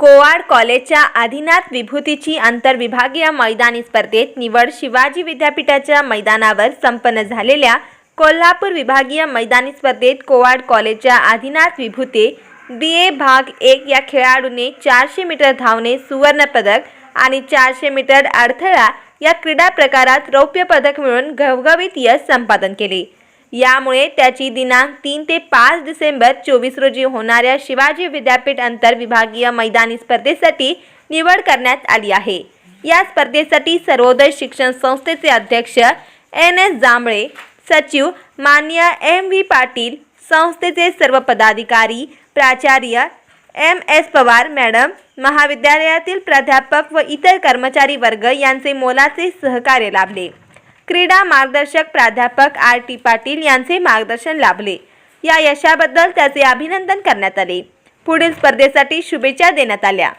कोवाड कॉलेजच्या आदिनाथ विभूतीची आंतरविभागीय मैदानी स्पर्धेत निवड शिवाजी विद्यापीठाच्या मैदानावर संपन्न झालेल्या कोल्हापूर विभागीय मैदानी स्पर्धेत कोवाड कॉलेजच्या आदिनाथ विभूते बी ए भाग एक या खेळाडूने चारशे मीटर धावणे सुवर्णपदक आणि चारशे मीटर अडथळा या क्रीडा प्रकारात रौप्य पदक मिळवून घवघवीत यश संपादन केले. यामुळे त्याची दिनांक तीन ते पाच डिसेंबर चोवीस रोजी होणाऱ्या शिवाजी विद्यापीठ आंतरविभागीय मैदानी स्पर्धेसाठी निवड करण्यात आली आहे. या स्पर्धेसाठी सर्वोदय शिक्षण संस्थेचे अध्यक्ष एन एस जांभळे सचिव मान्य एम व्ही पाटील संस्थेचे सर्व पदाधिकारी प्राचार्य एम एस पवार मॅडम महाविद्यालयातील प्राध्यापक व इतर कर्मचारी वर्ग यांचे मोलाचे सहकार्य लाभले. क्रीडा मार्गदर्शक प्राध्यापक आर टी पाटील यांचे मार्गदर्शन लाभले. या यशाबद्दल त्याचे अभिनंदन करण्यात आले. पुढील स्पर्धेसाठी शुभेच्छा देण्यात आल्या.